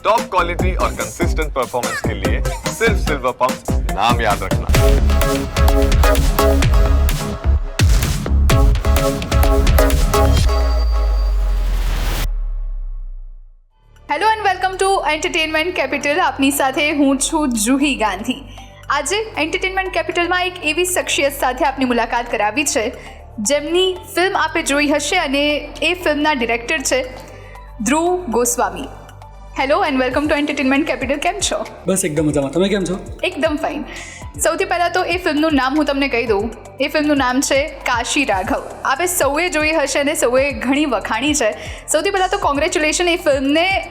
Top quality और consistent performance के लिए सिर्फ सिल्वर पंप नाम याद रखना hello and welcome to entertainment capital આપની સાથે હું છું જુહી ગાંધી આજે એન્ટરટેનમેન્ટ કેપિટલમાં એક એવી શખ્સિયત સાથે આપની મુલાકાત કરાવી છે જેમની ફિલ્મ આપે જોઈ હશે અને એ ફિલ્મના ડિરેક્ટર છે Dhruv Goswami hello and welcome to entertainment capital કેમ છો? બસ એકદમ મજામાં. તમે કેમ છો? એકદમ ફાઇન સૌથી પહેલાં તો એ ફિલ્મનું નામ હું તમને કહી દઉં. એ ફિલ્મનું નામ છે કાશી રાઘવ. આપે સૌએ જોઈ હશે અને સૌએ ઘણી વખાણી છે. સૌથી પહેલાં તો કોંગ્રેચ્યુલેશન એ ફિલ્મને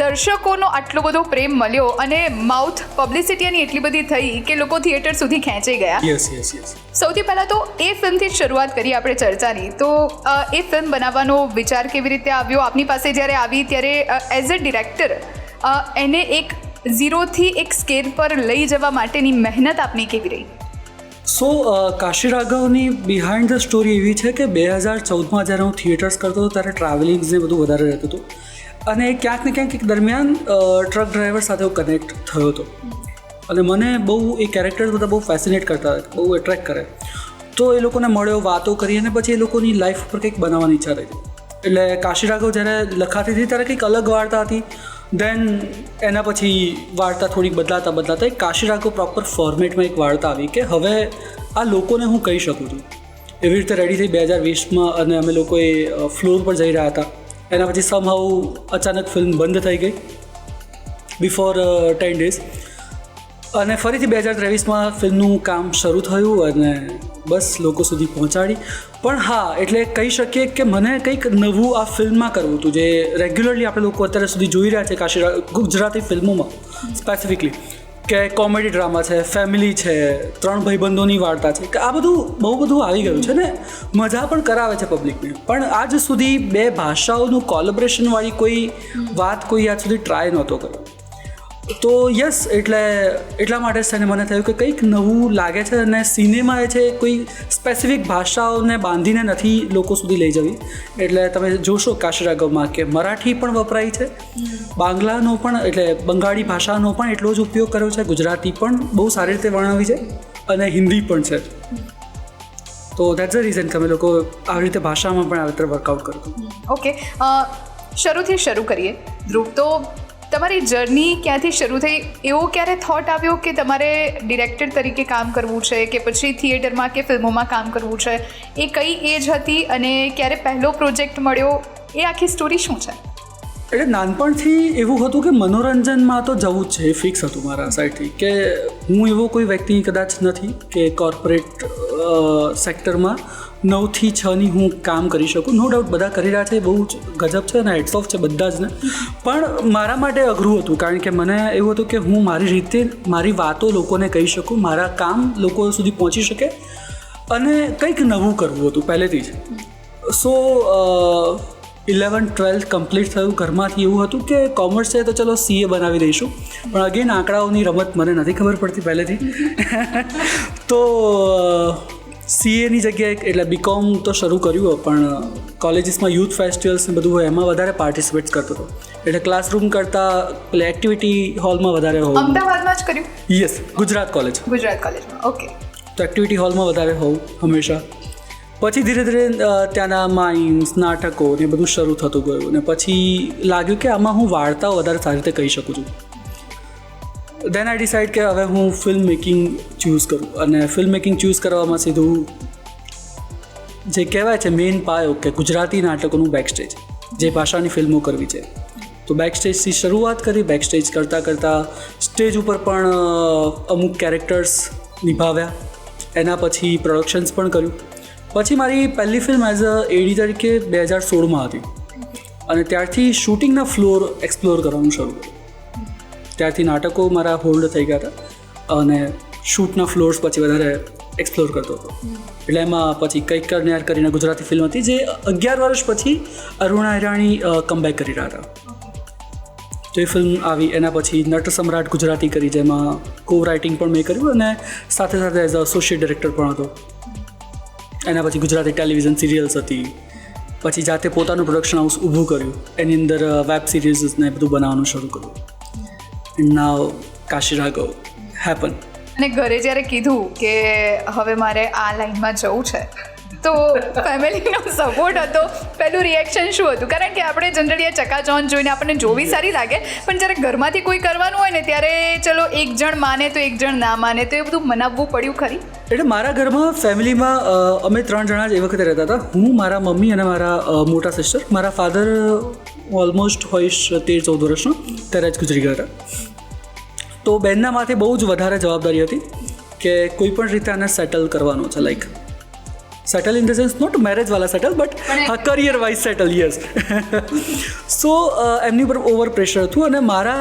દર્શકોનો આટલો બધો પ્રેમ મળ્યો અને માઉથ પબ્લિસિટી એની એટલી બધી થઈ કે લોકો થિયેટર સુધી ખેંચાઈ ગયા. યસ યસ યસ સૌથી પહેલાં તો એ ફિલ્મથી જ શરૂઆત કરી આપણે ચર્ચાની. તો એ ફિલ્મ બનાવવાનો વિચાર કેવી રીતે આવ્યો? આપની પાસે જ્યારે આવી ત્યારે એઝ અ ડિરેક્ટર એને એક ઝીરોથી એક સ્કેલ પર લઈ જવા માટેની મહેનત આપની કેવી રહી? સો કાશી રાઘવની બિહાઇન્ડ ધ સ્ટોરી એવી છે કે બે હજાર ચૌદમાં જ્યારે હું થિયેટર્સ કરતો હતો ત્યારે ટ્રાવેલિંગ્સ ને બધું વધારે રહેતું હતું. અને ક્યાંક ને ક્યાંક એક દરમિયાન ટ્રક ડ્રાઈવર સાથે હું કનેક્ટ થયો હતો. અને મને બહુ એ કેરેક્ટર્સ બધા બહુ ફેસિનેટ કરતા, બહુ એટ્રેક્ટ કરે. તો એ લોકોને મળ્યો, વાતો કરી અને પછી એ લોકોની લાઈફ ઉપર કંઈક બનાવવાની ઈચ્છા થઈ એટલે કાશી રાઘવ જ્યારે લખાતી હતી ત્યારે કંઈક અલગ વાર્તા હતી. દેન એના પછી વાર્તા થોડીક બદલાતા બદલાતા એક કાશી રાઘવ પ્રોપર ફોર્મેટમાં એક વાર્તા આવી કે હવે આ લોકોને હું કહી શકું છું. એવી રીતે રેડી થઈ બે હજાર વીસમાં અને અમે લોકોએ ફ્લોર પર જઈ રહ્યા હતા. એના પછી સમહાઉ અચાનક ફિલ્મ બંધ થઈ ગઈ બિફોર ટેન ડેઝ અને ફરીથી બે હજાર ત્રેવીસમાં ફિલ્મનું કામ શરૂ થયું અને બસ લોકો સુધી પહોંચાડી. પણ હા, એટલે કહી શકીએ કે મને કંઈક નવું આ ફિલ્મમાં કરવું હતું. જે રેગ્યુલરલી આપણે લોકો અત્યારે સુધી જોઈ રહ્યા છે કાશી, ગુજરાતી ફિલ્મોમાં સ્પેસિફિકલી કે કોમેડી ડ્રામા છે, ફેમિલી છે, ત્રણ ભાઈબંધોની વાર્તા છે, કે આ બધું બહુ બધું આવી ગયું છે ને? મજા પણ કરાવે છે પબ્લિકને પણ આજ સુધી બે ભાષાઓનું કોલેબરેશનવાળી કોઈ વાત કોઈ આજ સુધી ટ્રાય નહોતો કર્યો. તો યસ એટલે એટલા માટે છે મને થયું કે કંઈક નવું લાગે છે અને સિનેમા એ છે કોઈ સ્પેસિફિક ભાષાઓને બાંધીને નથી લોકો સુધી લઈ જવી. એટલે તમે જોશો કાશરાગવમાં કે મરાઠી પણ વપરાય છે બાંગ્લાનો પણ એટલે બંગાળી ભાષાનો પણ એટલો જ ઉપયોગ કર્યો છે ગુજરાતી પણ બહુ સારી રીતે વર્ણવી છે અને હિન્દી પણ છે. તો દેટ્સ અ રીઝન કે અમે લોકો આવી રીતે ભાષામાં પણ આવી રીતે વર્કઆઉટ કર્યું ઓકે શરૂથી શરૂ કરીએ. ધ્રુવ તો તમારી જર્ની ક્યાંથી શરૂ થઈ? એવો ક્યારે થોટ આવ્યો કે તમારે ડિરેક્ટર તરીકે કામ કરવું છે કે પછી થિયેટરમાં કે ફિલ્મોમાં કામ કરવું છે? એ કઈ એજ હતી અને ક્યારે પહેલો પ્રોજેક્ટ મળ્યો? એ આખી સ્ટોરી શું છે? એટલે નાનપણથી એવું હતું કે મનોરંજનમાં તો જવું જ છે, એ ફિક્સ હતું મારા સાઈડથી કે હું એવો કોઈ વ્યક્તિ કદાચ નથી કે કોર્પોરેટ સેક્ટરમાં નવથી છની હું કામ કરી શકું. નો ડાઉટ બધા કરી રહ્યા છે, બહુ જ ગજબ છે અને હેડ્સ ઓફ છે બધા જ ને. પણ મારા માટે અઘરું હતું, કારણ કે મને એવું હતું કે હું મારી રીતે મારી વાતો લોકોને કહી શકું, મારા કામ લોકો સુધી પહોંચી શકે અને કંઈક નવું કરવું હતું પહેલેથી જ. સો ઇલેવન ટ્વેલ્થ કમ્પ્લીટ થયું. ઘરમાંથી એવું હતું કે કોમર્સ છે તો ચલો સીએ બનાવી દઈશું. પણ અગેન આંકડાઓની રમત મને નથી ખબર પડતી પહેલેથી. તો સીએની જગ્યાએ એટલે બીકોમ તો શરૂ કર્યું પણ કોલેજીસમાં યુથ ફેસ્ટિવલ્સ ને બધું હોય એમાં વધારે પાર્ટિસિપેટ કરતો હતો. એટલે ક્લાસરૂમ કરતાં એટલે એક્ટિવિટી હોલમાં વધારે હોવું. અમદાવાદમાં જ કર્યું? યસ ગુજરાત કોલેજ ગુજરાત કોલેજમાં ઓકે તો એક્ટિવિટી હોલમાં વધારે હોવું હંમેશા. પછી ધીરે ધીરે ત્યાંના માઇન્સ નાટકો ને બધું શરૂ થતું ગયું. ને પછી લાગ્યું કે આમાં હું વાર્તાઓ વધારે સારી રીતે કહી શકું છું. દેન આઈ ડિસાઇડ કે હવે હું ફિલ્મ મેકિંગ ચૂઝ કરું. અને ફિલ્મ મેકિંગ ચૂઝ કરવામાં સીધું જે કહેવાય છે મેઇન પાયો કે ગુજરાતી નાટકોનું બેકસ્ટેજ જે ભાષાની ફિલ્મો કરવી છે. તો બેકસ્ટેજથી શરૂઆત કરી બેકસ્ટેજ કરતાં કરતાં સ્ટેજ ઉપર પણ અમુક કેરેક્ટર્સ નિભાવ્યા. એના પછી પ્રોડક્શન્સ પણ કર્યું. પછી મારી પહેલી ફિલ્મ એઝ અ એડી તરીકે બે હજાર સોળમાં હતી. અને ત્યારથી શૂટિંગના ફ્લોર એક્સપ્લોર કરવાનું શરૂ કર્યું. ત્યારથી નાટકો મારા હોલ્ડ થઈ ગયા હતા અને શૂટના ફ્લોર્સ પછી વધારે એક્સપ્લોર કરતો હતો. એટલે એમાં પછી કંઈક કરનાર કરીને ગુજરાતી ફિલ્મ હતી જે અગિયાર વર્ષ પછી અરુણા હિરાણી કમબેક કરી રહ્યા હતા. તો એ ફિલ્મ આવી, એના પછી નટ સમ્રાટ ગુજરાતી કરી, જેમાં કો રાઇટિંગ પણ મેં કર્યું અને સાથે સાથે એઝ અ એસોસિએટ ડિરેક્ટર પણ હતો. એના પછી ગુજરાતી ટેલિવિઝન સિરિયલ્સ હતી. પછી જાતે પોતાનું પ્રોડક્શન હાઉસ ઊભું કર્યું. એની અંદર વેબ સિરીઝ ને બધું બનાવવાનું શરૂ કર્યું. And now Kashi Raghav happen અને ઘરે જ્યારે કીધું કે હવે મારે આ લાઈનમાં જવું છે તો ફેમિલીનો સપોર્ટ હતો. પહેલું રિએક્શન શું હતું? કારણ કે આપણે જનરલી આ ચકાચોન જોઈને આપણને જોવી સારી લાગે પણ જ્યારે ઘરમાંથી કોઈ કરવાનું હોય ને ત્યારે ચલો એક જણ માને તો એક જણ ના માને તો એ બધું મનાવવું પડ્યું ખરી? એટલે મારા ઘરમાં ફેમિલીમાં અમે ત્રણ જણા જ એ વખતે રહેતા હતા. હું મારા મમ્મી અને મારા મોટા સિસ્ટર મારા ફાધર ઓલમોસ્ટ હોઈશ તેર ચૌદ વર્ષનો, ત્યારે જ ગુજરી ગયા હતા. તો બેનના માથે બહુ જ વધારે જવાબદારી હતી કે કોઈ પણ રીતે આને સેટલ કરવાનો છે like settle in the sense not marriage wala settle but career wise settle yes. So uh, એમની ઉપર ઓવર પ્રેશર હતું અને મારા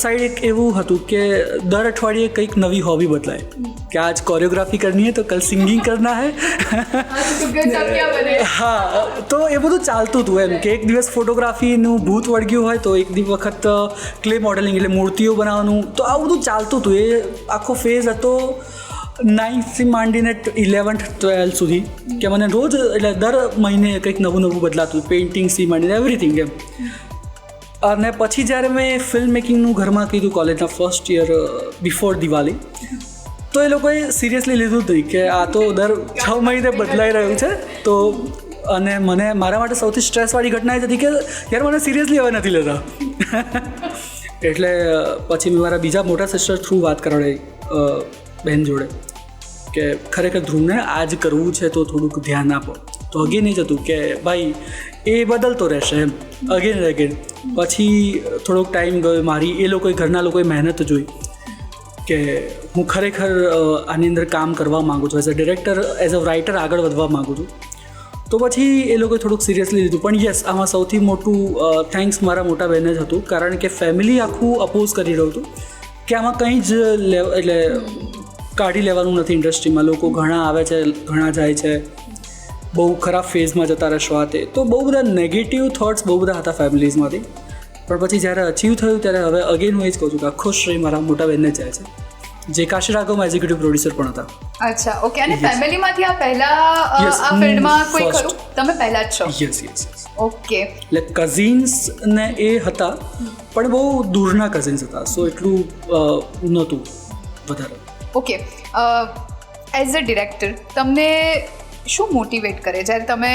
સાઈડ એક એવું હતું કે દર અઠવાડિયે કંઈક નવી હોબી બદલાય. કે આજ કોરિયોગ્રાફી કરની હે તો કલ સિંગિંગ કરના હે. હા તો એ બધું ચાલતું હતું એમ કે એક દિવસ ફોટોગ્રાફીનું ભૂત વળગ્યું હોય તો એક દિવસ વખત ક્લે મોડેલિંગ એટલે મૂર્તિઓ બનાવવાનું. તો આ બધું ચાલતું હતું. એ આખો ફેઝ હતો નાઇન્થથી માંડીને ઇલેવન્થ ટ્વેલ્થ સુધી કે મને રોજ, એટલે દર મહિને કંઈક નવું નવું બદલાતું પેઇન્ટિંગથી માંડીને એવરીથિંગ એમ. અને પછી જ્યારે મેં ફિલ્મ મેકિંગનું ઘરમાં કીધું કોલેજના ફર્સ્ટ યર બિફોર દિવાળી, તો એ લોકોએ સિરિયસલી લીધું જ નહીં કે આ તો દર છ મહિને બદલાઈ રહ્યું છે, તો અને મને, મારા માટે સૌથી સ્ટ્રેસવાળી ઘટના એ હતી કે યાર મને સિરિયસલી હવે નથી લેતા. એટલે પછી મેં મારા બીજા મોટા સિસ્ટર થ્રુ વાત કરાવડાવી અ, બહેન જોડે કે ખરેખર ધ્રુવને આ જ કરવું છે તો થોડુંક ધ્યાન આપો. તો અગેન એ જ હતું કે ભાઈ એ બદલતો રહેશે એમ. અગેન અગેન પછી થોડોક ટાઈમ ગયો મારી એ લોકોએ ઘરના લોકોએ મહેનત જોઈ કે હું ખરેખર આની અંદર કામ કરવા માગું છું. As a director as a writer આગળ વધવા માગું છું. તો પછી એ લોકોએ થોડુંક સિરિયસલી લીધું. પણ યસ આમાં સૌથી મોટું થેન્ક્સ મારા મોટા બહેને જ હતું. કારણ કે ફેમિલી આખું અપોઝ કરી રહ્યું હતું કે આમાં કંઈ જ એટલે કાઢી લેવાનું નથી ઇન્ડસ્ટ્રીમાં. લોકો ઘણા આવે છે ઘણા જાય છે. બહુ ખરાબ ફેઝમાં જતા રહેશો તે. તો બહુ બધા નેગેટિવ થોટ્સ બહુ બધા હતા ફેમિલીઝમાંથી પણ પછી જ્યારે અચીવ થયું ત્યારે હવે અગેન હું એ જ કહું છું કે આખો શ્રેય મારા મોટા બહેનને જાય છે. જે કાશી રાઘવમાં એક્ઝિક્યુટિવ પ્રોડ્યુસર પણ હતા. અચ્છા ઓકે અને ફેમિલીમાંથી આ પહેલા આ ફિલ્ડમાં કોઈ ખરું? તમે પહેલા જ છો? યસ યસ યસ ઓકે એટલે કઝિન્સ ને એ હતા પણ બહુ દૂરના કઝિન્સ હતા. સો એટલું નહોતું વધારે. ઓકે એઝ અ ડિરેક્ટર તમને શું મોટિવેટ કરે? જ્યારે તમે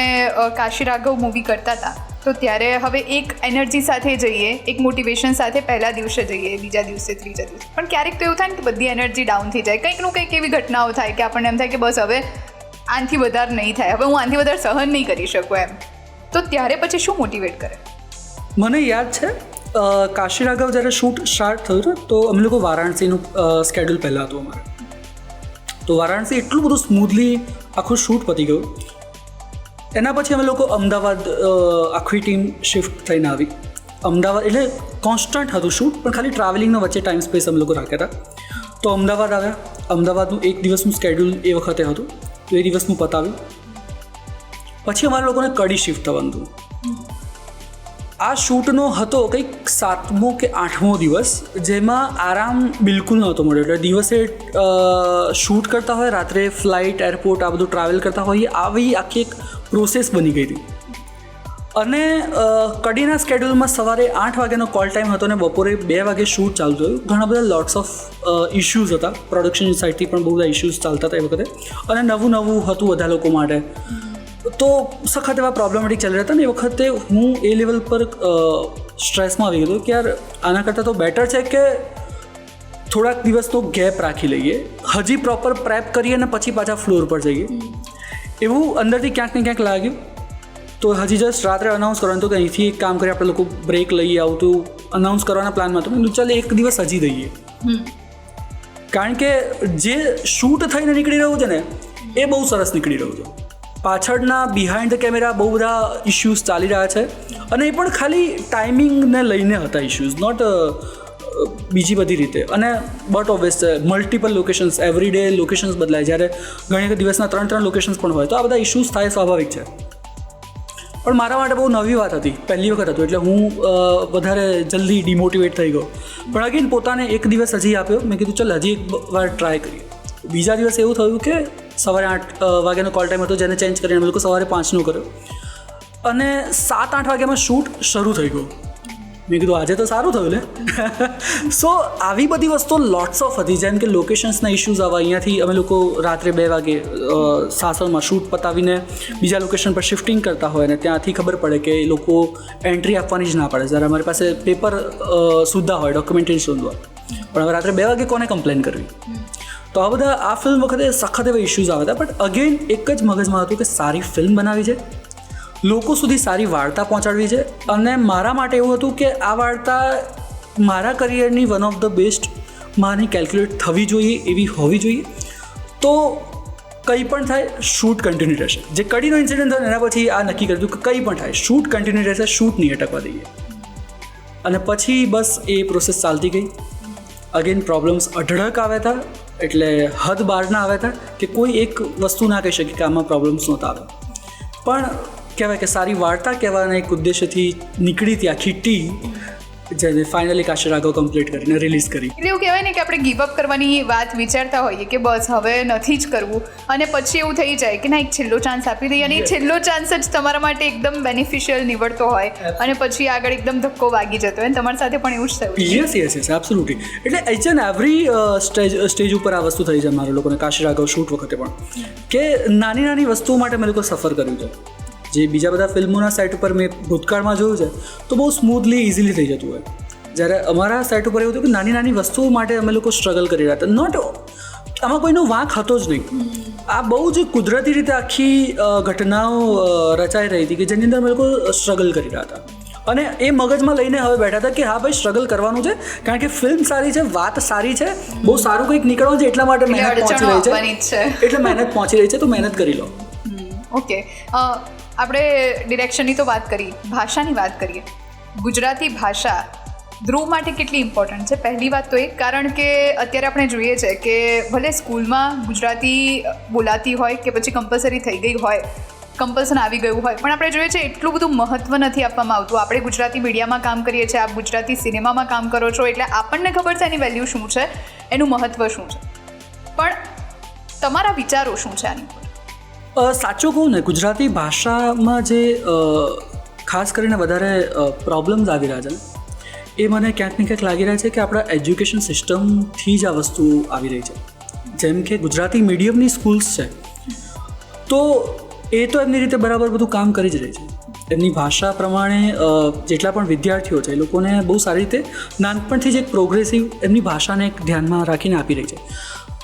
કાશી રાઘવ મૂવી કરતા હતા, તો ત્યારે હવે એક એનર્જી સાથે જઈએ, એક મોટિવેશન સાથે પહેલા દિવસે જઈએ, બીજા દિવસે, ત્રીજા દિવસે. પણ ક્યારેક તો એવું થાય ને કે બધી એનર્જી ડાઉન થઈ જાય. કંઈકનું કંઈક એવી ઘટનાઓ થાય કે આપણને એમ થાય કે બસ હવે આનાથી વધારે નહીં થાય. હવે હું આનાથી વધારે સહન નહીં કરી શકું એમ. તો ત્યારે પછી શું મોટિવેટ કરે? મને યાદ છે કાશી રાઘવ જ્યારે શૂટ સ્ટાર્ટ થયું હતું, તો અમે લોકો વારાણસીનું સ્કેડ્યુલ પહેલાં હતું અમારે. તો વારાણસી એટલું બધું સ્મૂથલી આખું શૂટ પતી ગયું. એના પછી અમે લોકો અમદાવાદ આખી ટીમ શિફ્ટ થઈને આવી. અમદાવાદ એટલે કોન્સ્ટન્ટ હતું શૂટ, પણ ખાલી ટ્રાવેલિંગના વચ્ચે ટાઈમ સ્પેસ અમે લોકો રાખ્યા હતા. તો અમદાવાદ આવ્યા. અમદાવાદનું એક દિવસનું સ્કેડ્યુલ એ વખતે હતું. તો એ દિવસનું પતાવ્યું. પછી અમારા લોકોને કડી શિફ્ટ થવાનું હતું. આ શૂટનો હતો કંઈક સાતમો કે આઠમો દિવસ, જેમાં આરામ બિલકુલ નહોતો મળ્યો. એટલે દિવસે શૂટ કરતા હોય, રાત્રે ફ્લાઇટ, એરપોર્ટ, આ બધું ટ્રાવેલ કરતા હોઈએ આવી આખી એક પ્રોસેસ બની ગઈ હતી. અને કડીના સ્કેડ્યુલમાં સવારે આઠ વાગ્યાનો કોલ ટાઈમ હતો ને બપોરે બે વાગે શૂટ ચાલતું હતું ઘણા બધા લોટ્સ ઓફ ઇશ્યુઝ હતા. પ્રોડક્શન સાઇડથી પણ બહુ બધા ઇશ્યુઝ ચાલતા હતા એ વખતે. અને નવું નવું હતું બધા લોકો માટે. તો સખત એવા પ્રોબ્લેમેટિક ચાલી રહ્યા હતા ને એ વખતે હું એ લેવલ પર સ્ટ્રેસમાં આવી ગયો કે યાર આના કરતાં તો બેટર છે કે થોડાક દિવસનો ગેપ રાખી લઈએ હજી પ્રોપર પ્રેપ કરીએ અને પછી પાછા ફ્લોર પર જઈએ. એવું અંદરથી ક્યાંક ને ક્યાંક લાગ્યું. તો હજી જસ્ટ રાત્રે અનાઉન્સ કરવાનું હતું કે અહીંથી એક કામ કરીએ આપણે લોકો બ્રેક લઈએ આવતું અનાઉન્સ કરવાના પ્લાનમાં હતું. મેં ચાલ એક દિવસ હજી દઈએ. કારણ કે જે શૂટ થઈને નીકળી રહ્યું છે ને એ બહુ સરસ નીકળી રહ્યું છે. પાછળના બિહાઇન્ડ ધ કેમેરા બહુ બધા ઇશ્યુઝ ચાલી રહ્યા છે અને એ પણ ખાલી ટાઈમિંગને લઈને હતા ઇશ્યુઝ નોટ બીજી બધી રીતે. અને બટ ઓબ્વિયસ છે multiple locations every day locations બદલાય. જ્યારે ઘણી દિવસના ત્રણ ત્રણ લોકેશન્સ પણ હોય, તો આ બધા ઇશ્યુઝ થાય સ્વાભાવિક છે. પણ મારા માટે બહુ નવી વાત હતી, પહેલી વખત હતું, એટલે હું વધારે જલ્દી ડિમોટિવેટ થઈ ગયો. પણ અગેન પોતાને એક દિવસ હજી આપ્યો. મેં કીધું, ચાલ, હજી એક વાર ટ્રાય કરીએ. બીજા દિવસે એવું થયું કે સવારે આઠ વાગ્યાનો કોલ ટાઈમ હતો જેને ચેન્જ કરીને અમે લોકો સવારે પાંચનો કર્યો. અને સાત, આઠ વાગ્યામાં શૂટ શરૂ થઈ ગયો. મેં કીધું, આજે તો સારું થયું લે. સો આવી બધી વસ્તુઓ લોટ્સ ઓફ હતી. જેમ કે લોકેશન્સના ઇશ્યુઝ આવા. અહીંયાથી અમે લોકો રાત્રે બે વાગે સાસણમાં શૂટ પતાવીને બીજા લોકેશન પર શિફ્ટિંગ કરતા હોય ને ત્યાંથી ખબર પડે કે એ લોકો એન્ટ્રી આપવાની જ ના પડે. જ્યારે અમારી પાસે પેપર સુદ્ધા હોય ડોક્યુમેન્ટેશન શોધવા. પણ હવે રાત્રે બે વાગે કોને કમ્પ્લેન કરવી? તો આ બધા આ ફિલ્મ વખતે સખત એવા ઇશ્યુઝ આવ્યા હતા બટ અગેન એક જ મગજમાં હતું કે સારી ફિલ્મ બનાવી છે. લોકો સુધી સારી વાર્તા પહોંચાડવી છે. અને મારા માટે એવું હતું કે આ વાર્તા મારા કરિયરની વન ઓફ ધ બેસ્ટ માની કેલ્ક્યુલેટ થવી જોઈએ, એવી હોવી જોઈએ. તો કંઈ પણ થાય શૂટ કન્ટિન્યુ રહેશે. જે કડીનો ઇન્સિડન્ટ થયો એના પછી આ નક્કી કર્યું કે કંઈ પણ થાય શૂટ કન્ટિન્યુ રહેશે શૂટ નહીં અટકવા દઈએ. અને પછી બસ એ પ્રોસેસ ચાલતી ગઈ. અગેન પ્રોબ્લેમ્સ અઢળક આવ્યા હતા. એટલે હદ બહારના આવે હતા કે કોઈ એક વસ્તુ ના કહી શકે કે આમાં પ્રોબ્લેમ્સ નહોતા આવે. પણ કહેવાય કે સારી વાર્તા કહેવાના એક ઉદ્દેશ્યથી નીકળી હતી આખી જેને ફાઇનલી કાશરાગો કમ્પ્લીટ કરીને રિલીઝ કરી. એટલે એવું કહેવાય ને કે આપણે ગીવ અપ કરવાની વાત વિચારતા હોઈએ કે બસ હવે નથી જ કરવું. અને પછી એવું થઈ જાય કે ના એક છેલ્લો ચાન્સ આપી દઈએ અને એ છેલ્લો ચાન્સ જ તમારા માટે એકદમ બેનિફિશિયલ નીવડતો હોય. અને પછી આગળ એકદમ ધક્કો વાગી જતો હોય. તમારી સાથે પણ એવું જ થયું યસ યસ યસ એબ્સોલ્યુટલી એટલે each and every stage stage ઉપર આ વસ્તુ થઈ જાય મારા લોકોને કાશરાગો શૂટ વખતે પણ. કે નાની નાની વસ્તુઓ માટે મેં લોકો સફર કર્યું છે. જે બીજા બધા ફિલ્મોના સેટ ઉપર મેં ભૂતકાળમાં જોયું છે તો બહુ સ્મૂથલી ઇઝીલી થઈ જતું હોય. જ્યારે અમારા સેટ ઉપર એવું હતું કે નાની નાની વસ્તુઓ માટે અમે લોકો સ્ટ્રગલ કરી રહ્યા હતા. નોટ આમાં કોઈનો વાંક હતો જ નહીં. આ બહુ જ કુદરતી રીતે આખી ઘટનાઓ રચાઈ રહી હતી કે જેની અંદર અમે લોકો સ્ટ્રગલ કરી રહ્યા હતા. અને એ મગજમાં લઈને હવે બેઠા હતા કે હા ભાઈ સ્ટ્રગલ કરવાનું છે કારણ કે ફિલ્મ સારી છે વાત સારી છે બહુ સારું કંઈક નીકળવાનું છે એટલા માટે મહેનત પહોંચી રહી છે. એટલે મહેનત પહોંચી રહી છે તો મહેનત કરી લો. ઓકે આપણે ડિરેક્શનની તો વાત કરી, ભાષાની વાત કરીએ. ગુજરાતી ભાષા ધ્રુવ માટે કેટલી ઇમ્પોર્ટન્ટ છે? પહેલી વાત તો એ, કારણ કે અત્યારે આપણે જોઈએ છે કે ભલે સ્કૂલમાં ગુજરાતી બોલાતી હોય કે પછી કમ્પલસરી થઈ ગઈ હોય કમ્પલસન આવી ગયું હોય, પણ આપણે જોઈએ છે એટલું બધું મહત્ત્વ નથી આપવામાં આવતું. આપણે ગુજરાતી મીડિયામાં કામ કરીએ છીએ, આપ ગુજરાતી સિનેમામાં કામ કરો છો, એટલે આપણને ખબર છે એની વેલ્યુ શું છે, એનું મહત્ત્વ શું છે. પણ તમારા વિચારો શું છે આની પર સાચું કહું ને, ગુજરાતી ભાષામાં જે ખાસ કરીને વધારે પ્રોબ્લેમ્સ આવી રહ્યા છે એ મને ક્યાંક ને ક્યાંક લાગી રહ્યા છે કે આપણા એજ્યુકેશન સિસ્ટમથી જ આ વસ્તુ આવી રહી છે. જેમ કે ગુજરાતી મીડિયમની સ્કૂલ્સ છે, તો એ તો એમની રીતે બરાબર બધું કામ કરી જ રહી છે. એમની ભાષા પ્રમાણે જેટલા પણ વિદ્યાર્થીઓ છે, એ લોકોને બહુ સારી રીતે નાનપણથી જ એક પ્રોગ્રેસિવ એમની ભાષાને એક ધ્યાનમાં રાખીને આપી રહી છે.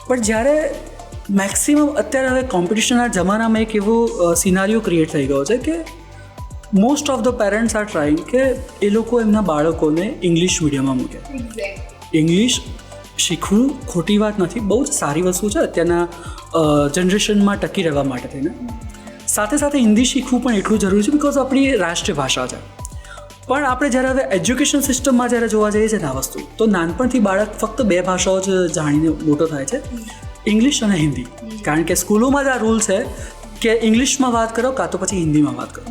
પણ જ્યારે મેક્સિમમ અત્યારે હવે કોમ્પિટિશનના જમાનામાં એક એવો સિનારીઓ ક્રિએટ થઈ ગયો છે કે most of the parents are trying કે એ લોકો એમના બાળકોને ઇંગ્લિશ મીડિયમમાં મૂકે. ઇંગ્લિશ શીખવું ખોટી વાત નથી બહુ જ સારી વસ્તુ છે અત્યારના જનરેશનમાં ટકી રહેવા માટે થઈને. સાથે સાથે હિન્દી શીખવું પણ એટલું જરૂરી છે બિકોઝ આપણી રાષ્ટ્રીય ભાષા છે. પણ આપણે જ્યારે હવે એજ્યુકેશન સિસ્ટમમાં જ્યારે જોવા જઈએ છીએ ને આ વસ્તુ તો નાનપણથી બાળક ફક્ત બે ભાષાઓ જ જાણીને મોટો થાય છે. ઇંગ્લિશ અને હિન્દી કારણ કે સ્કૂલોમાં જ આ રૂલ છે કે ઇંગ્લિશમાં વાત કરો કાં તો પછી હિન્દીમાં વાત કરો.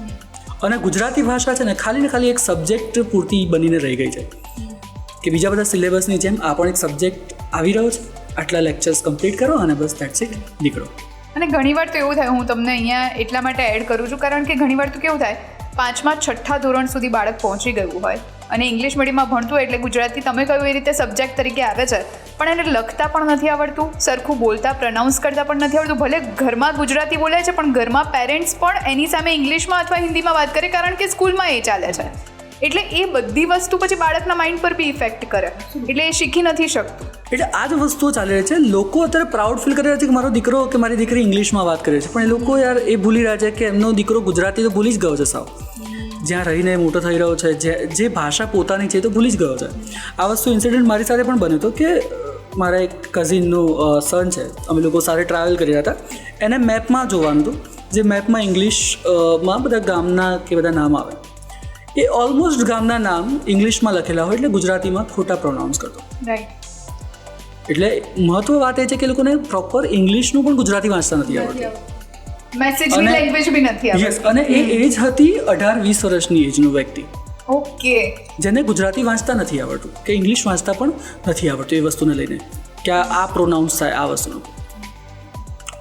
અને ગુજરાતી ભાષા છે ને ખાલી ને ખાલી એક સબ્જેક્ટ પૂરતી બનીને રહી ગઈ છે. કે બીજા બધા સિલેબસની જેમ આ પણ એક સબ્જેક્ટ આવી રહ્યો છે. આટલા લેક્ચર્સ કમ્પ્લીટ કરો અને બસ દેટ્સ ઇટ નીકળો. અને ઘણીવાર તો એવું થાય હું તમને અહીંયા એટલા માટે એડ કરું છું. કારણ કે ઘણીવાર તો કેવું થાય પાંચમા છઠ્ઠા ધોરણ સુધી બાળક પહોંચી ગયું હોય. અને ઇંગ્લિશ મીડિયમમાં ભણતું એટલે ગુજરાતી તમે કહ્યું એ રીતે સબ્જેક્ટ તરીકે આવે છે, પણ એને લખતા પણ નથી આવડતું, સરખું બોલતા પ્રનાઉન્સ કરતા પણ નથી આવડતું, ભલે ઘરમાં ગુજરાતી બોલે છે, પણ ઘરમાં પેરેન્ટ્સ પણ એની સામે ઇંગ્લિશમાં અથવા હિન્દીમાં વાત કરે, કારણ કે સ્કૂલમાં એ ચાલે છે. એટલે એ બધી વસ્તુ પછી બાળકના માઇન્ડ પર બી ઇફેક્ટ કરે, એટલે એ શીખી નથી શકતું. એટલે આ જ વસ્તુઓ ચાલી રહી છે. લોકો અત્યારે પ્રાઉડ ફીલ કરી રહ્યા છે કે મારો દીકરો કે મારી દીકરી ઇંગ્લિશમાં વાત કરે છે, પણ એ લોકો યાર એ ભૂલી રહ્યા છે કે એમનો દીકરો ગુજરાતી તો ભૂલી જ ગયો છે સાવ. જ્યાં રહીને મોટો થઈ રહ્યો છે જે જે ભાષા પોતાની છે તો ભૂલી જ ગયો છે. આ વસ્તુ ઇન્સિડન્ટ મારી સાથે પણ બન્યો હતો કે મારા એક કઝિનનું સન છે અમે લોકો સાથે ટ્રાવેલ કરી રહ્યા હતા. એને મેપમાં જોવાનું હતું જે મેપમાં ઇંગ્લિશમાં બધા ગામના કે બધા નામ આવે. એ ઓલમોસ્ટ ગામના નામ ઇંગ્લિશમાં લખેલા હોય એટલે ગુજરાતીમાં ખોટા પ્રોનાઉન્સ કરતો. એટલે મહત્વ વાત એ છે કે લોકોને પ્રોપર ઇંગ્લિશનું પણ ગુજરાતી વાંચતા નથી આવડતું. મેસેજની લેંગ્વેજ બી નથી યસ અને એ એજ હતી અઢાર વીસ વર્ષની એજનો વ્યક્તિ. ઓકે જેને ગુજરાતી વાંચતા નથી આવડતું કે ઇંગ્લિશ વાંચતા પણ નથી આવડતું એ વસ્તુને લઈને કે આ પ્રોનાઉન્સ થાય આ વસ્તુનું.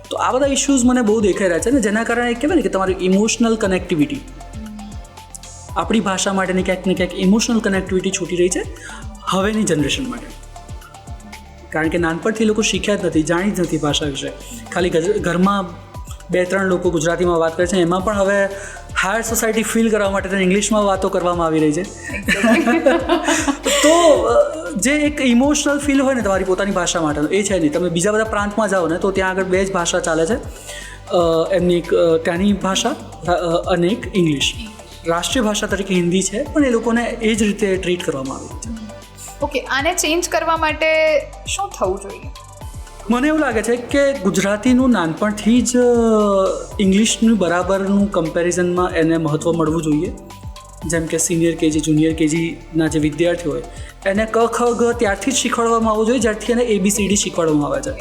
તો આ બધા ઇશ્યુઝ મને બહુ દેખાઈ રહ્યા છે ને જેના કારણે કહેવાય ને કે તમારી ઇમોશનલ કનેક્ટિવિટી આપણી ભાષા માટેની ક્યાંક ને ક્યાંક ઇમોશનલ કનેક્ટિવિટી છૂટી રહી છે હવેની જનરેશન માટે. કારણ કે નાનપણથી લોકો શીખ્યા જ નથી જાણી જ નથી ભાષા વિશે. ખાલી ઘરમાં બે ત્રણ લોકો ગુજરાતીમાં વાત કરે છે. એમાં પણ હવે હાયર સોસાયટી ફીલ કરવા માટે તેને ઇંગ્લિશમાં વાતો કરવામાં આવી રહી છે. તો જે એક ઇમોશનલ ફીલ હોય ને તમારી પોતાની ભાષા માટે એ છે નહીં. તમે બીજા બધા પ્રાંતમાં જાઓ ને તો ત્યાં આગળ બે જ ભાષા ચાલે છે. એમની એક ત્યાંની ભાષા અને એક ઇંગ્લિશ. રાષ્ટ્રીય ભાષા તરીકે હિન્દી છે, પણ એ લોકોને એ જ રીતે ટ્રીટ કરવામાં આવી છે. ઓકે, આને ચેન્જ કરવા માટે શું થવું જોઈએ? મને એવું લાગે છે કે ગુજરાતીનું નાનપણથી જ ઇંગ્લિશનું બરાબરનું કમ્પેરિઝનમાં એને મહત્ત્વ મળવું જોઈએ. જેમ કે સિનિયર કેજી જુનિયર કેજીના જે વિદ્યાર્થીઓ હોય એને ક ખ ગ ત્યારથી જ શીખવાડવામાં આવવું જોઈએ જ્યારથી એને એબીસીડી શીખવાડવામાં આવે છે.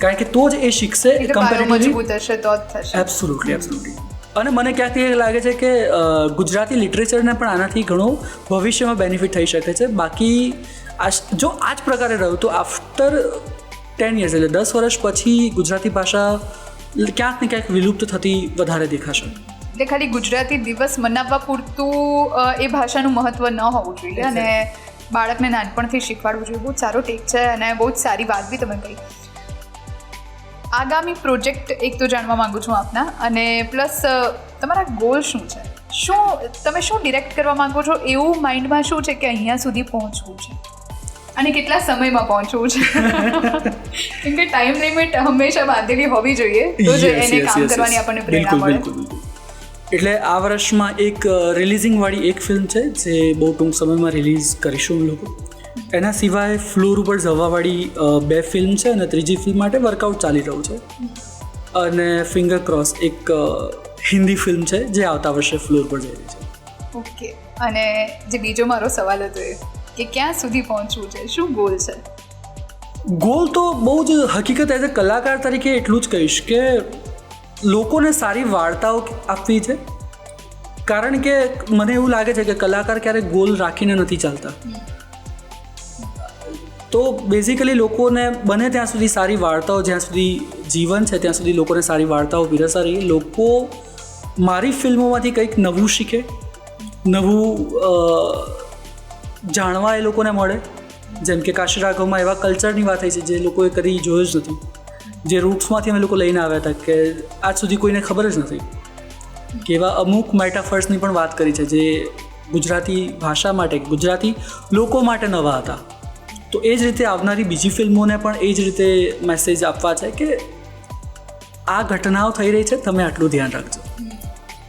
કારણ કે તો જ એ શીખશે કમ્પેરેટિવલી તો એબ્સોલ્યુટલી એબ્સોલ્યુટલી અને મને ક્યાંકથી એ લાગે છે કે ગુજરાતી લિટરેચરને પણ આનાથી ઘણું ભવિષ્યમાં બેનિફિટ થઈ શકે છે. બાકી આ જો આ જ પ્રકારે રહ્યું તો આફ્ટર ટેન યર્સ એટલે દસ વર્ષ પછી ગુજરાતી ભાષા ક્યાંક ને ક્યાંક વિલુપ્ત થતી વધારે દેખાશે. એટલે ખાલી ગુજરાતી દિવસ મનાવવા પૂરતું એ ભાષાનું મહત્વ ન હોવું જોઈએ અને બાળકને નાનપણથી શીખવાડવું જોઈએ. બહુ જ સારો ટેક છે અને બહુ જ સારી વાત બી તમે કહી. આગામી પ્રોજેક્ટ એક તો જાણવા માંગુ છું આપના અને પ્લસ તમારા ગોલ શું છે? શું તમે શું ડિરેક્ટ કરવા માંગો છો? એવું માઇન્ડમાં શું છે કે અહીંયા સુધી પહોંચવું છે? અને કેટલા સમયમાં પહોંચવું છે? કેમ કે ટાઈમ લિમિટ હંમેશા બાંધેલી હોવી જોઈએ. તો જ એને કામ કરવાની આપણને પ્રેરણા મળે. એટલે આ વર્ષમાં એક રિલીઝિંગ વાળી એક ફિલ્મ છે જે બહુ ટૂંક સમયમાં રિલીઝ કરીશું લોકો. એના સિવાય ફ્લોર ઉપર જવાવાળી બે ફિલ્મ છે અને ત્રીજી ફિલ્મ માટે વર્કઆઉટ ચાલી રહ્યું છે. અને ફિંગર ક્રોસ એક હિન્દી ફિલ્મ છે જે આવતા વર્ષે ફ્લોર પર જઈ રહી છે. ઓકે અને જે બીજો મારો સવાલ હતો એ? કે ક્યાં સુધી પહોંચવું છે? શું ગોલ છે? ગોલ તો બહુ જ હકીકત એઝ અ કલાકાર તરીકે એટલું જ કહીશ કે લોકોને સારી વાર્તાઓ આપવી છે. કારણ કે મને એવું લાગે છે કે કલાકાર ક્યારેક ગોલ રાખીને નથી ચાલતા. તો બેઝિકલી લોકોને બને ત્યાં સુધી સારી વાર્તાઓ જ્યાં સુધી જીવન છે ત્યાં સુધી લોકોને સારી વાર્તાઓ પીરસા રહી. લોકો મારી ફિલ્મોમાંથી કંઈક નવું શીખે નવું જાણવા એ લોકોને મળે. જેમ કે કાશી રાઘવમાં એવા કલ્ચરની વાત થઈ છે જે લોકોએ કદી જોયું જ નથી. જે રૂટ્સમાંથી અમે લોકો લઈને આવ્યા હતા કે આજ સુધી કોઈને ખબર જ નથી. કે એવા અમુક મેટાફર્સની પણ વાત કરી છે જે ગુજરાતી ભાષા માટે, ગુજરાતી લોકો માટે નવા હતા. તો એ જ રીતે આવનારી બીજી ફિલ્મોને પણ એ જ રીતે મેસેજ આપવા છે કે આ ઘટનાઓ થઈ રહી છે, તમે આટલું ધ્યાન રાખજો.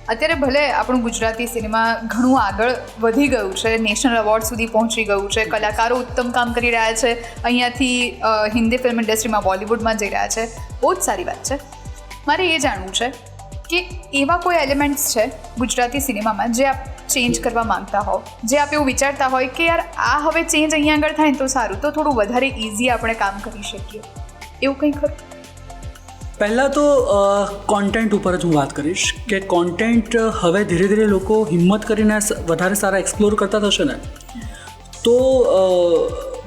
અત્યારે ભલે આપણું ગુજરાતી સિનેમા ઘણું આગળ વધી ગયું છે, નેશનલ એવોર્ડ સુધી પહોંચી ગયું છે, કલાકારો ઉત્તમ કામ કરી રહ્યા છે, અહીંયાથી હિન્દી ફિલ્મ ઇન્ડસ્ટ્રીમાં બોલિવૂડમાં જઈ રહ્યા છે, બહુ જ સારી વાત છે. મારે એ જાણવું છે કે એવા કોઈ એલિમેન્ટ્સ છે ગુજરાતી સિનેમામાં જે આપ ચેન્જ કરવા માંગતા હો? જે આપ એવું વિચારતા હોય કે યાર, આ હવે ચેન્જ અહીંયા આગળ થાય તો સારું, તો થોડું વધારે ઇઝી આપણે કામ કરી શકીએ. એવું કંઈ ખરું? પહેલાં તો કોન્ટેન્ટ ઉપર જ હું વાત કરીશ કે કોન્ટેન્ટ હવે ધીરે ધીરે લોકો હિંમત કરીને વધારે સારા એક્સપ્લોર કરતા થશે ને, તો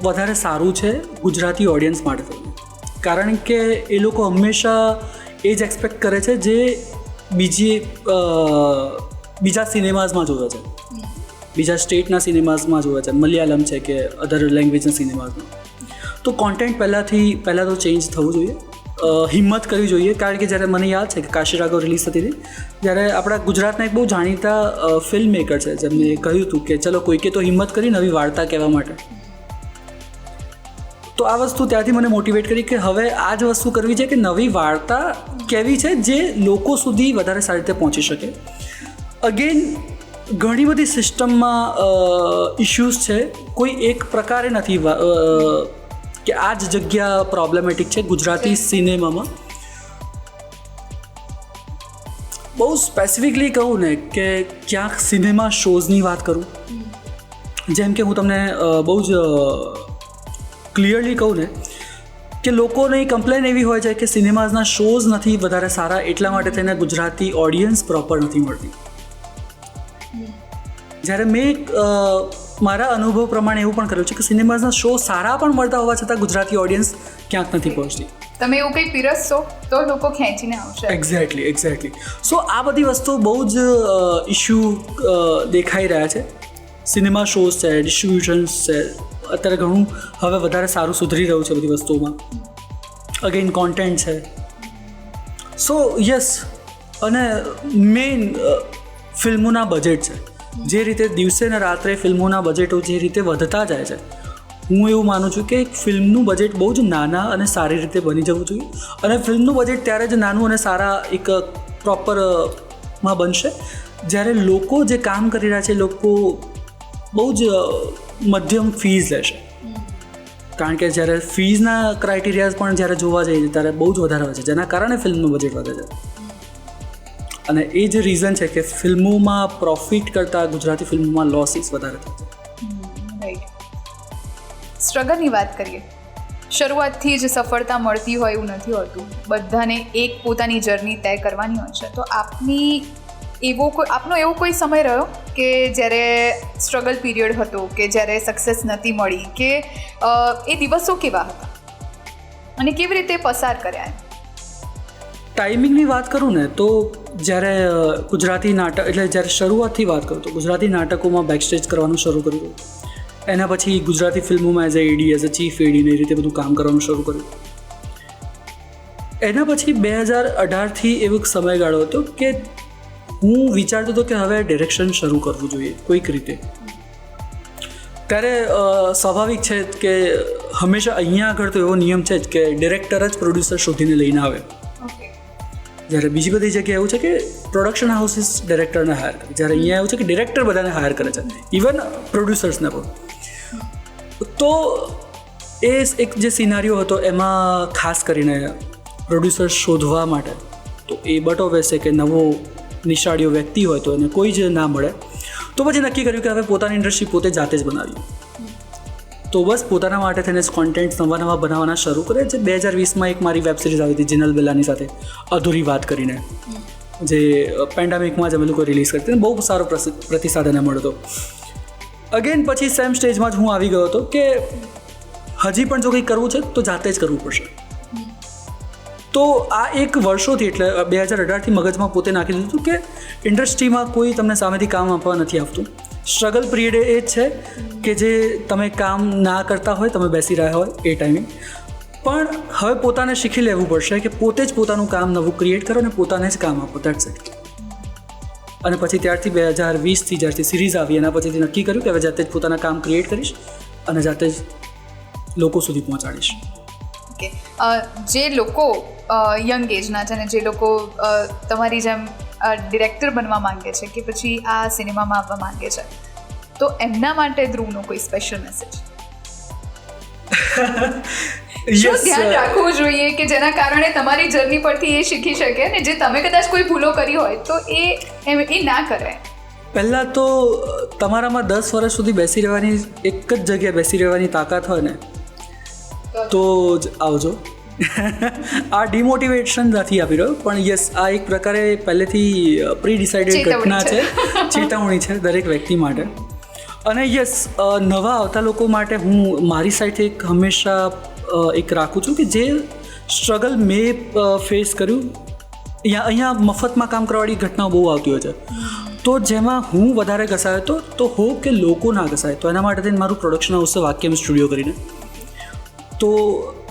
વધારે સારું છે ગુજરાતી ઓડિયન્સ માટે કારણ કે એ લોકો હંમેશા એ જ એક્સપેક્ટ કરે છે જે બીજી બીજા સિનેમાઝમાં જોવે છે. બીજા સ્ટેટના સિનેમાઝમાં જોવે છે. મલયાલમ છે કે અધર લેંગ્વેજના સિનેમાઝમાં તો કોન્ટેન્ટ પહેલાંથી, પહેલાં તો ચેન્જ થવું જોઈએ. હિંમત કરવી જોઈએ, કારણ કે જ્યારે મને યાદ છે કે કાશી રાઘવ રિલીઝ થતી હતી, ત્યારે આપણા ગુજરાતના એક બહુ જાણીતા ફિલ્મ મેકર છે જેમને કહ્યું હતું કે ચલો કોઈકે તો હિંમત કરી નવી વાર્તા કહેવા માટે. તો આ વસ્તુ ત્યાંથી મને મોટિવેટ કરી કે હવે આ જ વસ્તુ કરવી છે કે નવી વાર્તા કેવી છે જે લોકો સુધી વધારે સારી રીતે પહોંચી શકે. અગેન ઘણી બધી સિસ્ટમમાં ઇશ્યુઝ છે. કોઈ એક પ્રકારે નથી કે આ જ જગ્યા પ્રોબ્લેમેટિક છે ગુજરાતી સિનેમામાં બહુ સ્પેસિફિકલી કહું ને કે ક્યાંક સિનેમા શોઝની વાત કરું. જેમ કે હું તમને બહુ જ ક્લિયરલી કહું ને કે લોકોની કમ્પ્લેન એવી હોય છે કે સિનેમાઝના શોઝ નથી વધારે સારા એટલા માટે તેને ગુજરાતી ઓડિયન્સ પ્રોપર નથી મળતી. જ્યારે મેં મારા અનુભવ પ્રમાણે એવું પણ કર્યું છે કે સિનેમાઝના શો સારા પણ મળતા હોવા છતાં ગુજરાતી ઓડિયન્સ ક્યાંક નથી પહોંચતી. તમે એવું કંઈ પીરસશો તો લોકો ખેંચીને આવશે. એક્ઝેક્ટલી એક્ઝેક્ટલી સો આ બધી વસ્તુઓ બહુ જ ઇશ્યુ દેખાઈ રહ્યા છે. સિનેમા શોઝ છે ડિસ્ટ્રીબ્યુશન્સ છે. અત્યારે ઘણું હવે વધારે સારું સુધરી રહ્યું છે બધી વસ્તુઓમાં. અગેન કોન્ટેન્ટ છે. સો યસ અને મેઇન ફિલ્મોના બજેટ છે. જે રીતે દિવસે ને રાત્રે ફિલ્મોના બજેટો જે રીતે વધતા જાય છે, હું એવું માનું છું કે ફિલ્મનું બજેટ બહુ જ નાના અને સારી રીતે બની જવું જોઈએ. અને ફિલ્મનું બજેટ ત્યારે જ નાનું અને સારા એક પ્રોપરમાં બનશે. જ્યારે લોકો જે કામ કરી રહ્યા છે લોકો બહુ જ મધ્યમ ફીઝ લેશે કારણ કે જ્યારે ફીઝના ક્રાઇટેરિયાઝ પણ જ્યારે જોવા જઈએ ત્યારે બહુ જ વધારે હોય છે, જેના કારણે ફિલ્મનું બજેટ વધે છે. અને એ જ રીઝન છે કે ફિલ્મોમાં પ્રોફિટ કરતાં ગુજરાતી ફિલ્મોમાં લોસીસ વધારે થાય સ્ટ્રગલની વાત કરીએ, શરૂઆતથી જ સફળતા મળતી હોય એવું નથી હોતું. બધાને એક પોતાની જર્ની તય કરવાની હોય છે. તો આપની એવો કોઈ, આપનો એવો કોઈ સમય રહ્યો કે જ્યારે સ્ટ્રગલ પીરિયડ હતો, કે જ્યારે સક્સેસ નથી મળી, કે એ દિવસો કેવા હતા? અને કેવી રીતે પસાર કર્યા ટાઈમિંગની વાત કરું ને, તો જ્યારે ગુજરાતી નાટક, એટલે જ્યારે શરૂઆતથી વાત કરું, તો ગુજરાતી નાટકોમાં બેકસ્ટેજ કરવાનું શરૂ કર્યું. એના પછી ગુજરાતી ફિલ્મોમાં as a AD as a chief AD ને એ રીતે બધું કામ કરવાનું શરૂ કર્યું. એના પછી બે હજાર અઢારથી એવો સમયગાળો હતો કે હું વિચારતો હતો કે હવે ડિરેક્શન શરૂ કરવું જોઈએ, કોઈક રીતે. ત્યારે સ્વાભાવિક છે કે હંમેશા અહીંયા આગળ તો એવો નિયમ છે જ કે ડિરેક્ટર જ પ્રોડ્યુસર શોધીને લઈને આવે. જ્યારે બીજી બધી જગ્યાએ એવું છે કે પ્રોડક્શન હાઉસીસ ડિરેક્ટરને હાયર કરે. જ્યારે અહીંયા એવું છે કે ડિરેક્ટર બધાને હાયર કરે છે. ઇવન પ્રોડ્યુસર્સને પણ. તો એ એક જે સિનારીઓ હતો એમાં ખાસ કરીને પ્રોડ્યુસર શોધવા માટે, તો એ બટ છે કે નવો નિશાળીઓ વ્યક્તિ હોય તો એને કોઈ જ ના મળે. તો પછી નક્કી કર્યું કે હવે પોતાની ઇન્ડસ્ટ્રી પોતે જાતે જ બનાવી. તો બસ પોતાના માટે થઈને કોન્ટેન્ટ નવા નવા બનાવવાના શરૂ કરે છે બે હજાર વીસમાં એક મારી વેબ સિરીઝ આવી હતી, જીનલ બેલાની સાથે. અધૂરી વાત કરીને. જે પેન્ડામિકમાં જ અમે લોકો રિલીઝ કરતી બહુ સારો પ્રતિસાદ એને મળતો અગેન પછી સેમ સ્ટેજમાં જ હું આવી ગયો હતો કે હજી પણ જો કંઈક કરવું છે, તો જાતે જ કરવું પડશે. તો આ એક વર્ષોથી એટલે, બે હજાર અઢારથી મગજમાં પોતે નાખી દીધું કે ઇન્ડસ્ટ્રીમાં કોઈ તમને સામેથી કામ આપવા નથી આપતું સ્ટ્રગલ પિરિયડ એ જ છે કે જે તમે કામ ના કરતા હોય, તમે બેસી રહ્યા હોય એ ટાઈમે. પણ હવે પોતાને શીખી લેવું પડશે કે પોતે જ પોતાનું કામ નવું ક્રિએટ કરો અને પોતાને જ કામ આપો દેટ્સ ઇટ અને પછી ત્યારથી બે હજાર વીસથી જ્યારથી સિરીઝ આવી, એના પછીથી નક્કી કર્યું કે હવે જાતે જ પોતાના કામ ક્રિએટ કરીશ અને જાતે જ લોકો સુધી પહોંચાડીશ. ઓકે જે લોકો યંગ એજના છે અને જે લોકો તમારી જેમ ડિરેક્ટર બનવા માંગે છે કે પછી આ સિનેમામાં આવવા માંગે છે. તો એમના માટે ધ્રુવનો કોઈ સ્પેશિયલ મેસેજ શું ધ્યાન રાખવું જોઈએ કે જેના કારણે તમારી જર્ની પરથી એ શીખી શકે અને જે તમે કદાચ કોઈ ભૂલો કરી હોય તો એ એમ એ ના કરે? પહેલાં તો તમારામાં દસ વર્ષ સુધી બેસી રહેવાની એક જ જગ્યાએ બેસી રહેવાની તાકાત હોય ને તો જ આવજો. આ ડિમોટિવેશન નથી આપી રહ્યો પણ યસ આ એક પ્રકારે પહેલેથી પ્રી ડિસાઇડેડ ઘટના છે. ચેતવણી છે દરેક વ્યક્તિ માટે. અને યસ નવા આવતા લોકો માટે હું મારી સાઈડથી એક હંમેશા એક રાખું છું કે જે સ્ટ્રગલ મેં ફેસ કર્યું અહીંયા અહીંયા મફતમાં કામ કરવાવાળી ઘટનાઓ બહુ આવતી હોય છે. તો જેમાં હું વધારે ઘસાયો હતો તો હોપ કે લોકો ના ઘસાય. તો એના માટે થઈને મારું પ્રોડક્શન હાઉસ છે વાક્યમ સ્ટુડિયો કરીને. તો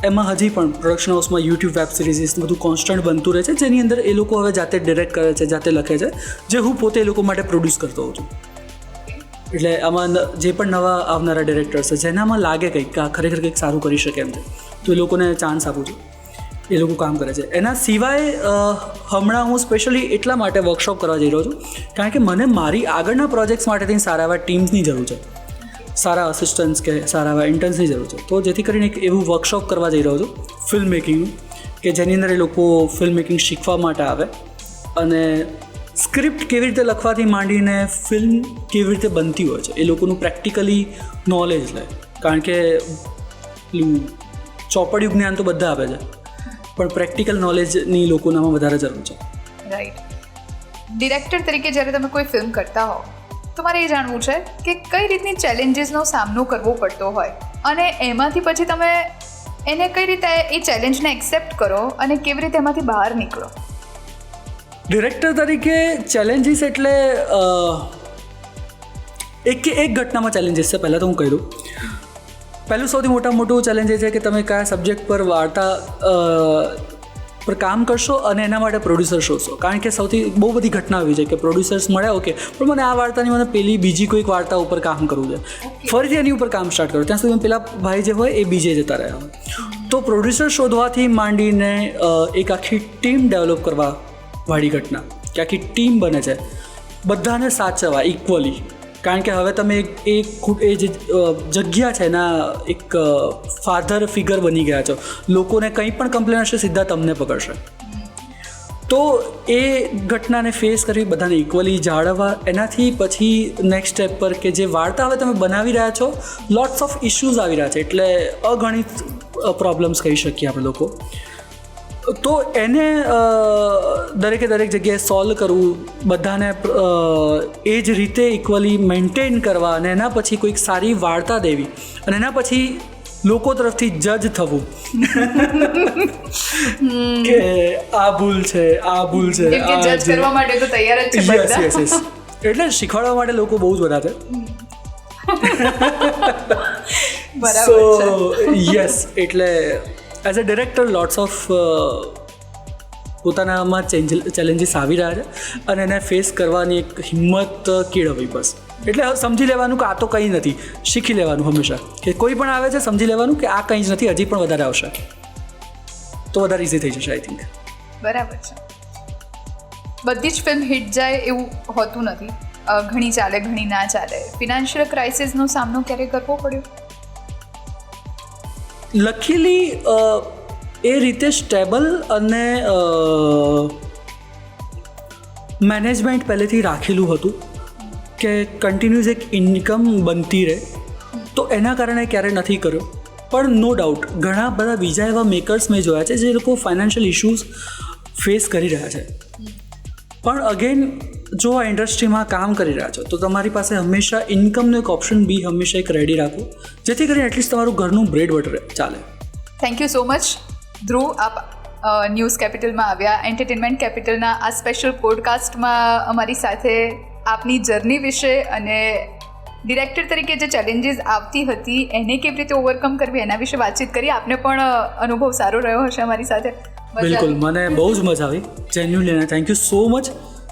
એમાં હજી પણ પ્રોડક્શન હાઉસમાં યુટ્યુબ વેબ સિરીઝ બધું કોન્સ્ટન્ટ બનતું રહે છે. જેની અંદર એ લોકો હવે જાતે ડિરેક્ટ કરે છે, જાતે લખે છે, જે હું પોતે એ લોકો માટે પ્રોડ્યુસ કરતો હોઉં છું. એટલે આમાં જે પણ નવા આવનારા ડિરેક્ટર્સ છે, જેનામાં લાગે કંઈક આ ખરેખર કંઈક સારું કરી શકે એમ છે, તો એ લોકોને ચાન્સ આપું છું. એ લોકો કામ કરે છે. એના સિવાય હમણાં હું સ્પેશિયલી એટલા માટે વર્કશોપ કરવા જઈ રહ્યો છું, કારણ કે મને મારી આગળના પ્રોજેક્ટ્સ માટેની સારા એવા ટીમ્સની જરૂર છે. સારા અસિસ્ટન્ટ્સ કે સારા એવા ઇન્ટર્ન્સની જરૂર છે. તો જેથી કરીને એક એવું વર્કશોપ કરવા જઈ રહ્યો છું ફિલ્મ મેકિંગનું કે જેની અંદર એ લોકો ફિલ્મ મેકિંગ શીખવા માટે આવે અને સ્ક્રિપ્ટ કેવી રીતે લખવાથી માંડીને ફિલ્મ કેવી રીતે બનતી હોય છે, એ લોકોનું પ્રેક્ટિકલી નોલેજ લે. કારણ કે ચોપડિયું જ્ઞાન તો બધા આપે છે, પણ પ્રેક્ટિકલ નોલેજની લોકોનામાં વધારે જરૂર છે. રાઈટ ડિરેક્ટર તરીકે જ્યારે તમે કોઈ ફિલ્મ કરતા હો તો મારે એ જાણવું છે કે કઈ રીતની ચેલેન્જીસનો સામનો કરવો પડતો હોય? અને એમાંથી પછી તમે એને કઈ રીતે એ ચેલેન્જને એક્સેપ્ટ કરો અને કેવી રીતે એમાંથી બહાર નીકળો? ડિરેક્ટર તરીકે ચેલેન્જીસ એટલે એક કે એક ઘટનામાં ચેલેન્જીસ છે, પહેલાં તો હું કહી દઉં પહેલું સૌથી મોટા મોટું ચેલેન્જ એ છે કે તમે કયા સબ્જેક્ટ પર વાર્તા પર કામ કરશો અને એના માટે પ્રોડ્યુસર શોધશો. કારણ કે સૌથી બહુ બધી ઘટના આવી છે કે પ્રોડ્યુસર્સ મળ્યા ઓકે પણ મને આ વાર્તાની મને પેલી બીજી કોઈક વાર્તા ઉપર કામ કરવું છે. ફરીથી એની ઉપર કામ સ્ટાર્ટ કરો. ત્યાં સુધી પેલા ભાઈ જે હોય એ બીજે જતા રહ્યા. હોય તો પ્રોડ્યુસર શોધવાથી માંડીને એક આખી ટીમ ડેવલપ કરવા વાળી ઘટના. કે આખી ટીમ બને છે. બધાને સાચવવા ઇક્વલી કારણ કે હવે તમે એ ખૂબ એ જે જગ્યા છે એના એક ફાધર ફિગર બની ગયા છો. લોકોને કંઈ પણ કમ્પ્લેન હશે, સીધા તમને પકડશે. તો એ ઘટનાને ફેસ કરવી બધાને ઇક્વલી જાળવવા, એનાથી પછી નેક્સ્ટ સ્ટેપ પર કે જે વાર્તા હવે તમે બનાવી રહ્યા છો લોટ્સ ઓફ ઇશ્યુઝ આવી રહ્યા છે. એટલે અગણિત પ્રોબ્લેમ્સ કહી શકીએ આપણે લોકો. તો એને દરેકે દરેક જગ્યાએ સોલ્વ કરવું બધાને એ જ રીતે ઇક્વલી મેન્ટેન કરવા અને એના પછી કોઈક સારી વાર્તા દેવી અને એના પછી લોકો તરફથી જજ થવું. કે આ ભૂલ છે આ ભૂલ છે જજ કરવા માટે તો તૈયાર જ છે યસ બધા. યસ યસ એટલે શીખવાડવા માટે લોકો બહુ જ બધા છે. સો યસ એટલે as a director lots of પોતાનામાં ચેન્જ ચેલેન્જીસ આવી રહ્યા છે અને એને ફેસ કરવાની એક હિંમત કેળવવી બસ. એટલે સમજી લેવાનું કે આ તો કંઈ નથી. શીખી લેવાનું હંમેશા. કે કોઈ પણ આવે છે, સમજી લેવાનું કે આ કંઈ જ નથી, હજી પણ વધારે આવશે. તો વધારે ઇઝી થઈ જશે આઈ થિંક બરાબર છે. બધી જ ફિલ્મ હિટ જાય એવું હોતું નથી. ઘણી ચાલે, ઘણી ના ચાલે. ફિનાન્શિયલ ક્રાઇસિસનો સામનો ક્યારે કરવો પડ્યો? લકીલી એ રીતે સ્ટેબલ અને મેનેજમેન્ટ પહેલેથી રાખેલું હતું કે કન્ટિન્યુઅસ એક ઇન્કમ બનતી રહે. તો એના કારણે ક્યારે નથી કર્યો. પણ નો ડાઉટ ઘણા બધા બીજા એવા મેકર્સ મેં જોયા છે જે લોકો ફાઇનાન્શિયલ ઇશ્યુઝ ફેસ કરી રહ્યા છે. પણ અગેન જો આ ઇન્ડસ્ટ્રીમાં કામ કરી રહ્યા છો તો તમારી પાસે હંમેશા ઇન્કમનો એક ઓપ્શન બી હંમેશા એક રેડી રાખો જેથી કરીને એટલીસ્ટ તમારું ઘરનું બ્રેડ બટર ચાલે. Thank you so much Dhruv આપ ન્યૂઝ કેપિટલમાં આવ્યા. એન્ટરટેનમેન્ટ કેપિટલના આ સ્પેશિયલ પોડકાસ્ટમાં અમારી સાથે આપની જર્ની વિશે અને ડિરેક્ટર તરીકે જે ચેલેન્જીસ આવતી હતી એને કેવી રીતે ઓવરકમ કરવી એના વિશે વાતચીત કરી. આપને પણ અનુભવ સારો રહ્યો હશે અમારી સાથે. બિલકુલ મને બહુ જ મજા આવી. જેન્યુઅલી અને થેન્ક યુ સો મચ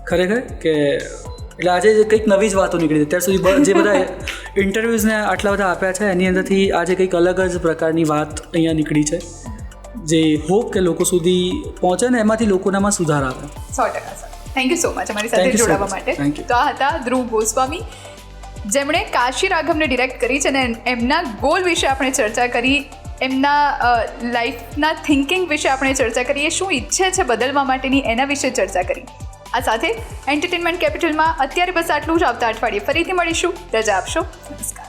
ખરેખર કે એટલે આજે જે કંઈક નવી જ વાતો નીકળી અત્યાર સુધી જે બધા ઇન્ટરવ્યૂઝને આટલા બધા આપ્યા છે એની અંદરથી આજે કંઈક અલગ જ પ્રકારની વાત અહીંયા નીકળી છે જે હોપ કે લોકો સુધી પહોંચે ને એમાંથી લોકોનામાં સુધાર આવે. સો ટકા sir thank you so much અમારી સાથે જોડાવા માટે. તો આ હતા ધ્રુવ ગોસ્વામી જેમણે કાશી રાઘમને ડિરેક્ટ કરી છે અને એમના ગોલ વિશે આપણે ચર્ચા કરી એમના લાઈફના થિંકિંગ વિશે આપણે ચર્ચા કરી એ શું ઈચ્છે છે બદલવા માટેની એના વિશે ચર્ચા કરી. આ સાથે એન્ટરટેનમેન્ટ કેપિટલમાં અત્યારે બસ આટલું જ આવતા અઠવાડિયે ફરીથી મળીશું. રજા આપશો. નમસ્કાર.